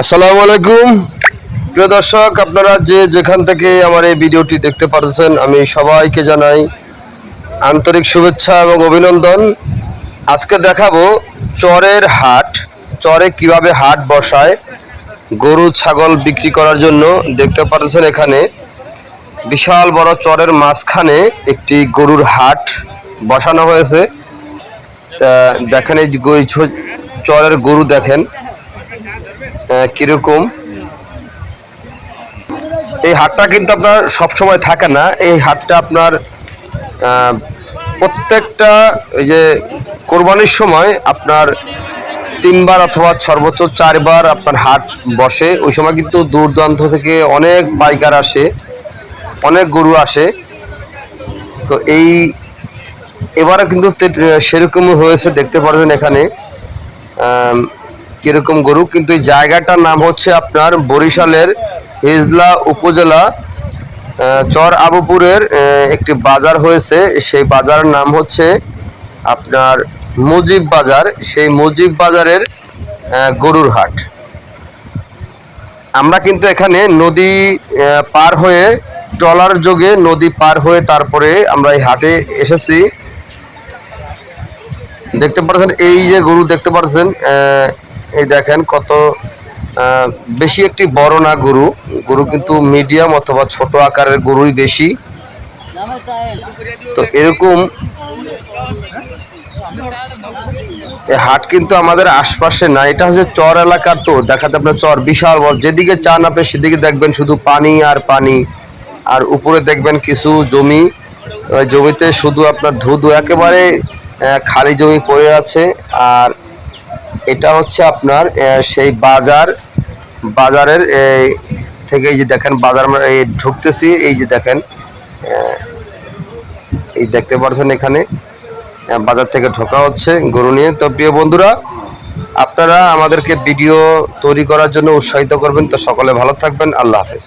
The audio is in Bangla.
আসসালামু আলাইকুম। প্রিয় দর্শক, আপনারা যে যেখান থেকে আমার এই ভিডিওটি দেখতে পাচ্ছেন আমি সবাইকে জানাই আন্তরিক শুভেচ্ছা এবং অভিনন্দন। আজকে দেখাবো চরের হাট, চরে কীভাবে হাট বসায়, গরু, ছাগল বিক্রি করার জন্য। দেখতে পাচ্ছেন এখানে বিশাল বড় চরের মাঝখানে একটি গরুর হাট বসানো হয়েছে। তা দেখেন এই চরের গরু দেখেন। কীরকম? এই হাটটা কিন্তু আপনার সব সময় থাকে না। এই হাটটা আপনার প্রত্যেকটা এই যে কোরবানির সময় আপনার তিনবার অথবা সর্বোচ্চ চারবার আপনার হাট বসে। ওই সময় কিন্তু দূর দূরান্ত থেকে অনেক পাইকার আসে, অনেক গরু আসে। তো এই এবারে কিন্তু সেরকম হয়েছে, দেখতে পাচ্ছেন এখানে। কীরকম গরু, কিন্তু এই জায়গাটার নাম হচ্ছে আপনার বরিশালের হিজলা উপজেলা চর আবুপুরের একটি বাজার হয়েছে। সেই বাজারের নাম হচ্ছে আপনার মুজিব বাজার। সেই মুজিব বাজারের গরুর হাট। আমরা কিন্তু এখানে নদী পার হয়ে ট্রলার যোগে নদী পার হয়ে তারপরে আমরা এই হাটে এসেছি। দেখতে পাচ্ছেন এই যে গরু দেখতে পাচ্ছেন এই দেখেন কত বেশি একটি বড় না গরু। গরু কিন্তু মিডিয়াম অথবা ছোট আকারের গরুই বেশি। তো এরকম হাট কিন্তু আমাদের আশপাশে না, এটা হচ্ছে চর এলাকার তো, দেখাতে আপনার চর বিশাল বড়। যেদিকে চান আপনি সেদিকে দেখবেন শুধু পানি আর পানি। আর উপরে দেখবেন কিছু জমি। জমিতে শুধু আপনার ধুধু একেবারে খালি জমি পড়ে আছে। আর এটা হচ্ছে আপনার সেই বাজার, বাজারের থেকে এই যে দেখেন বাজার ঢুকতেছি, এই যে দেখেন এই দেখতে পাচ্ছেন এখানে বাজার থেকে ঢোকা হচ্ছে গরু নিয়ে। তো প্রিয় বন্ধুরা, আপনারা আমাদেরকে ভিডিও তৈরি করার জন্য উৎসাহিত করবেন। তো সকলে ভালো থাকবেন। আল্লাহ হাফেজ।